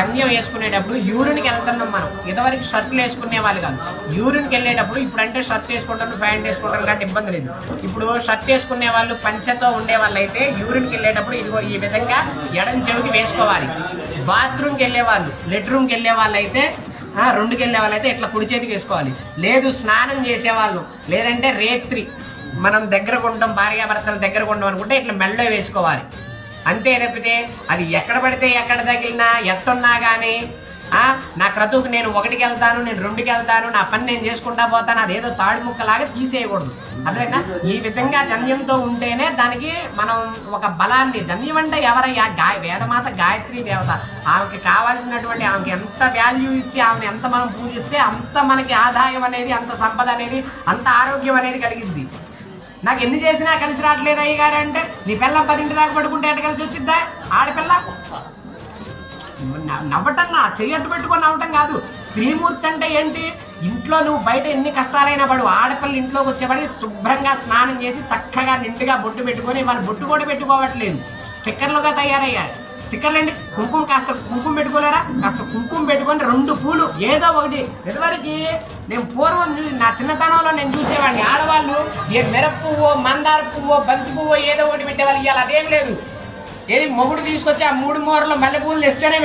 జమ్యం వేసుకునేటప్పుడు యూరిన్కి వెళ్తున్నాం మనం. ఇదివరకు షర్ట్లు వేసుకునే వాళ్ళు కాదు. యూరిన్కి వెళ్ళేటప్పుడు ఇప్పుడు అంటే షర్ట్ వేసుకుంటాను ప్యాంట్ వేసుకుంటాను కాబట్టి ఇబ్బంది లేదు. ఇప్పుడు షర్ట్ వేసుకునే వాళ్ళు పంచతో ఉండే వాళ్ళు అయితే యూరిన్కి వెళ్ళేటప్పుడు ఇదిగో ఈ విధంగా ఎడం చెవికి వేసుకోవాలి. బాత్రూమ్కి వెళ్ళే వాళ్ళు లెట్రూమ్కి వెళ్ళే వాళ్ళు అయితే రెండుకి వెళ్ళే వాళ్ళు అయితే ఇట్లా కుడి చేతికి వేసుకోవాలి. లేదు స్నానం చేసేవాళ్ళు లేదంటే రేత్రి మనం దగ్గర కొంటాం భార్యాభర్తల దగ్గర కొంటాం అనుకుంటే ఇట్లా మెళ్ళో వేసుకోవాలి. అంతే తప్పితే అది ఎక్కడ పడితే ఎక్కడ తగిలినా ఎట్టున్నా కానీ నా క్రతువుకు నేను ఒకటికి వెళ్తాను నేను రెండుకి వెళ్తాను నా పని నేను చేసుకుంటా పోతాను అదేదో తాడి ముక్కలాగా తీసేయకూడదు. అర్థమైనా ఈ విధంగా జన్యంతో ఉంటేనే దానికి మనం ఒక బలాన్ని జన్యం అంటే ఎవరయ్యా? గాయ వేదమాత గాయత్రి దేవత. ఆమెకి కావాల్సినటువంటి ఆమెకి ఎంత వాల్యూ ఇచ్చి ఆమెను ఎంత మనం పూజిస్తే అంత మనకి ఆదాయం అనేది అంత సంపద అనేది అంత ఆరోగ్యం అనేది కలిగింది నాకు ఎన్ని చేసినా కలిసి రావట్లేదు అయ్య గారు అంటే నీ పిల్లం పదింటి దాకా పడుకుంటే ఎట్ట కలిసి వచ్చిద్దా? ఆడపిల్ల? నవ్వటం నా చెయ్యట్టు పెట్టుకొని నవ్వటం కాదు. స్త్రీమూర్తి అంటే ఏంటి? ఇంట్లో నువ్వు బయట ఎన్ని కష్టాలైనా పడు. ఆడపిల్ల ఇంట్లోకి వచ్చేపడి శుభ్రంగా స్నానం చేసి చక్కగా నిండుగా బొట్టు పెట్టుకొని వాళ్ళు బొట్టు కూడా పెట్టుకోవట్లేదు. స్టిక్కర్లుగా తయారయ్యారు స్టిక్కర్లండి కుంకుమ కాస్త కుంకుమ పెట్టుకోలేరా? కాస్త కుంకుమ పెట్టుకొని రెండు పూలు ఏదో ఒకటి. ఇదివరకు నేను పూర్వం నా చిన్నతనంలో నేను చూసేవాడిని. ఆడవాళ్ళు ఏ మిరప పువ్వు మందార పువ్వు బంతి పువ్వు ఏదో ఒకటి పెట్టేవాళ్ళు. ఇవాళ అదేం లేదు. ఏది మొగుడు తీసుకొచ్చి ఆ మూడు మూరలో మల్లె పూలు తెస్తేనే